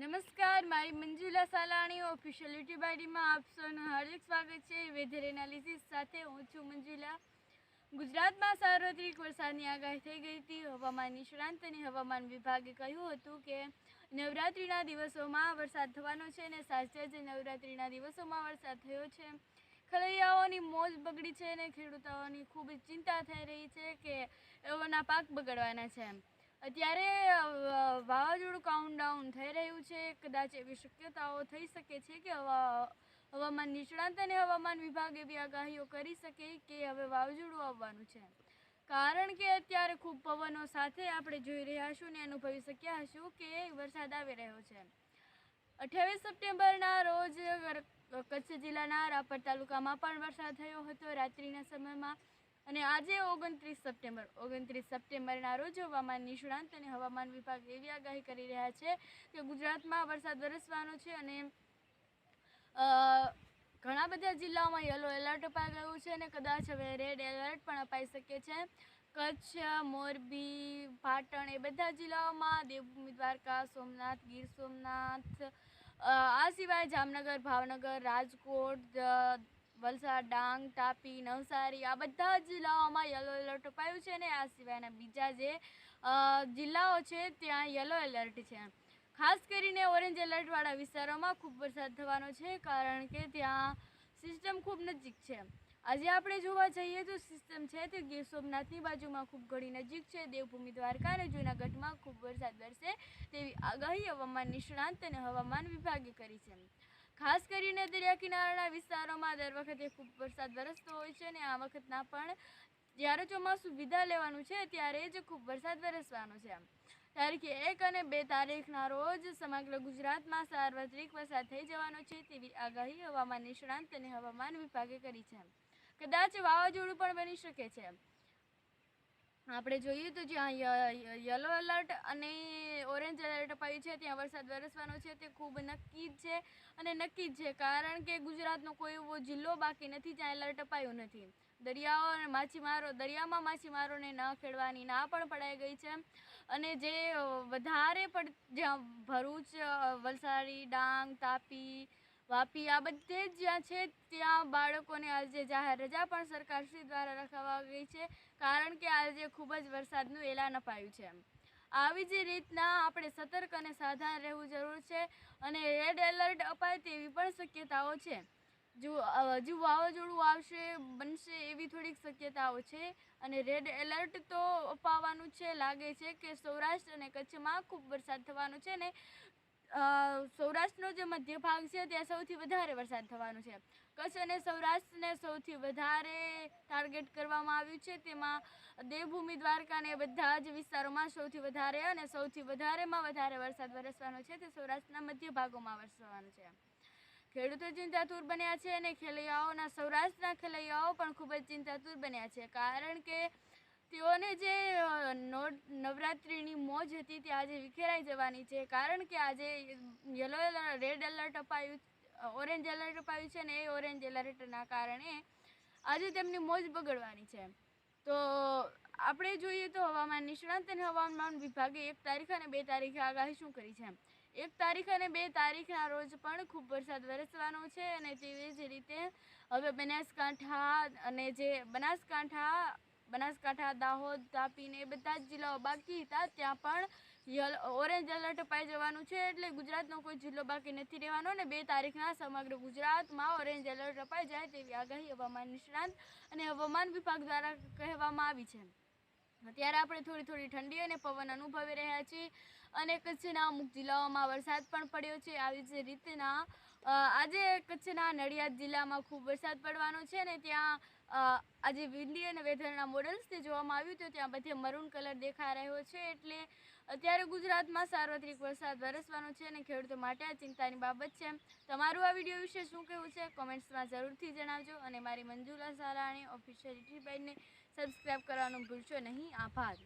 નમસ્કાર, મારી Manjula Salani official YouTube આઈડીમાં આપ સૌનું હાર્દિક સ્વાગત છે. વેધર એનાલિસિસ સાથે હું છું મંજુલા. ગુજરાતમાં સાર્વત્રિક વરસાદની આગાહી થઈ ગઈ હતી. હવામાન નિષ્ણાંત અને હવામાન વિભાગે કહ્યું હતું કે, નવરાત્રિના દિવસોમાં વરસાદ થવાનો છે અને સાચે જ નવરાત્રિના દિવસોમાં વરસાદ થયો છે. ખલૈયાઓની મોજ બગડી છે અને ખેડૂતોની ખૂબ ચિંતા થઈ રહી છે કે એઓના પાક બગડવાના છે. અત્યારે વાવાઝોડું કાઉન્ટડાઉન થઈ રહ્યું છે. કદાચ એવી શક્યતાઓ થઈ શકે છે કે હવા, હવામાન નિષ્ણાંત અને હવામાન વિભાગ એવી આગાહીઓ કરી શકે કે હવે વાવાઝોડું આવવાનું છે. કારણ કે અત્યારે ખૂબ પવનો સાથે આપણે જોઈ રહ્યા છું ને અનુભવી શક્યા હશું કે વરસાદ આવી રહ્યો છે. અઠ્યાવીસ સપ્ટેમ્બરના રોજ કચ્છ જિલ્લાના રાપર તાલુકામાં પણ વરસાદ થયો હતો. રાત્રિના સમયમાં અને આજે ઓગણત્રીસ સપ્ટેમ્બર, ઓગણત્રીસ સપ્ટેમ્બરના રોજ હવામાન નિષ્ણાંત અને હવામાન વિભાગ એવી આગાહી કરી રહ્યા છે કે ગુજરાતમાં વરસાદ વરસવાનો છે અને ઘણા બધા જિલ્લાઓમાં યલો એલર્ટ અપાઈ ગયું છે અને કદાચ હવે રેડ એલર્ટ પણ અપાઈ શકે છે. કચ્છ, મોરબી, પાટણ એ બધા જિલ્લાઓમાં દેવભૂમિ દ્વારકા, સોમનાથ, ગીર સોમનાથ આ સિવાય જામનગર, ભાવનગર, રાજકોટ વલસાડ, ડાંગ, તાપી, નવસારી આ બધા જ જિલ્લાઓમાં યલો એલર્ટ અપાયું છે અને આ સિવાયના બીજા જે જિલ્લાઓ છે ત્યાં યલો એલર્ટ છે. ખાસ કરીને ઓરેન્જ એલર્ટવાળા વિસ્તારોમાં ખૂબ વરસાદ થવાનો છે કારણ કે ત્યાં સિસ્ટમ ખૂબ નજીક છે. આજે આપણે જોવા જઈએ તો સિસ્ટમ છે તે ગીર સોમનાથની બાજુમાં ખૂબ ઘણી નજીક છે. દેવભૂમિ દ્વારકા અને જૂનાગઢમાં ખૂબ વરસાદ વરસે તેવી આગાહી હવામાન નિષ્ણાંત અને હવામાન વિભાગે કરી છે. ખાસ કરીને દરિયા કિનારાના વિસ્તારોમાં દર વખતે ખૂબ વરસાદ વરસતો હોય છે અને આ વખતના પણ જ્યારે ચોમાસું વિદા લેવાનું છે ત્યારે જ ખૂબ વરસાદ વરસવાનો છે તારીખ એક અને બે તારીખના રોજ સમગ્ર ગુજરાતમાં સાર્વત્રિક વરસાદ થઈ જવાનો છે તેવી આગાહી હવામાન નિષ્ણાંત અને હવામાન વિભાગે કરી છે કદાચ વાવાઝોડું પણ બની શકે છે આપણે જોઈએ તો જ્યાં યલો એલર્ટ અને ઓરેન્જ એલર્ટ અપાયું છે, ત્યાં વરસાદ વરસવાનો છે, તે ખૂબ નક્કી જ છે અને નક્કી જ છે કારણ કે ગુજરાતનો કોઈ એવો જિલ્લો બાકી નથી જ્યાં એલર્ટ અપાયું નથી. દરિયાઓ અને માછીમારો, દરિયામાં માછીમારોને ન ખેડવાની ના પણ પડાઈ ગઈ છે અને જે વધારે પડ, જ્યાં ભરૂચ વલસાડી, ડાંગ, તાપી વાપી આ બધે જ જ્યાં છે, ત્યાં બાળકોને આજે જાહેર રજા પણ સરકારશ્રી દ્વારા રખાવા ગઈ છે, કારણ કે આજે ખૂબ જ વરસાદનું એલાન અપાયું છે આવી જ રીતના આપણે સતર્ક અને સાવધાન રહેવું જરૂર છે અને રેડ એલર્ટ અપાય તેવી પણ શક્યતાઓ છે. જો હજુ વાવાઝોડું આવશે, બનશે એવી થોડીક શક્યતાઓ છે અને રેડ એલર્ટ તો અપાવવાનું છે, લાગે છે કે સૌરાષ્ટ્ર અને કચ્છમાં ખૂબ વરસાદ થવાનો છે ને સૌરાષ્ટ્રનો જે મધ્ય ભાગ છે ત્યાં સૌથી વધારે વરસાદ થવાનો છે. કચ્છ અને સૌરાષ્ટ્રને સૌથી વધારે ટાર્ગેટ કરવામાં આવ્યું છે તેમાં દેવભૂમિ, દ્વારકા અને બધા જ વિસ્તારોમાં સૌથી વધારે અને સૌથી વધારેમાં વધારે વરસાદ વરસવાનો છે. તે સૌરાષ્ટ્રના મધ્ય ભાગોમાં વરસવાનો છે. ખેડૂતો ચિંતાતુર બન્યા છે અને ખેલૈયાઓના, સૌરાષ્ટ્રના ખેલૈયાઓ પણ ખૂબ જ ચિંતાતુર બન્યા છે. કારણ કે તેઓને જે નવરાત્રિની મોજ હતી તે આજે વિખેરાઈ જવાની છે. કારણ કે આજે યલો રેડ એલર્ટ અપાયું ઓરેન્જ એલર્ટ અપાયું છે ને એ ઓરેન્જ એલર્ટના કારણે આજે તેમની મોજ બગડવાની છે. તો, આપણે જોઈએ તો હવામાન, નિષ્ણાંત અને હવામાન વિભાગે એક તારીખ અને બે તારીખે આગાહી શું કરી છે? એક તારીખ અને બે તારીખના રોજ પણ ખૂબ વરસાદ વરસવાનો છે અને તેવી જ રીતે હવે બનાસકાંઠા અને જે બનાસકાંઠા બનાસકાંઠા, દાહોદ, તાપી ને એ બધા જ જિલ્લાઓ. બાકી હતા ત્યાં પણ ઓરેન્જ એલર્ટ અપાઈ જવાનું છે એટલે ગુજરાતનો કોઈ જિલ્લો બાકી નથી રહેવાનો અને બે તારીખના સમગ્ર ગુજરાતમાં ઓરેન્જ એલર્ટ અપાઈ જાય તેવી આગાહી હવામાન નિષ્ણાંત અને હવામાન વિભાગ દ્વારા કહેવામાં આવી છે. અત્યારે આપણે થોડી થોડી ઠંડી અને પવન અનુભવી રહ્યા છીએ. અને કચ્છના અમુક જિલ્લાઓમાં વરસાદ પણ પડ્યો છે. આવી જ રીતના આજે કચ્છના નડિયાદ જિલ્લામાં ખૂબ વરસાદ પડવાનો છે અને ત્યાં આજે વિન્ડી અને વેધરના મોડલ્સથી જોવામાં આવ્યું તો ત્યાં બધે મરૂન કલર દેખાઈ રહ્યો છે એટલે અત્યારે ગુજરાતમાં સાર્વત્રિક વરસાદ વરસવાનો છે અને ખેડૂતો માટે આ ચિંતાની બાબત છે. તમારું આ વીડિયો વિશે શું કહેવું છે? કોમેન્ટ્સમાં જરૂરથી જણાવજો અને મારી મંજુલા સારાણી ઓફિશિયલ યુટ્યુબ પેજને સબસ્ક્રાઈબ કરવાનું ભૂલશો નહીં. આભાર.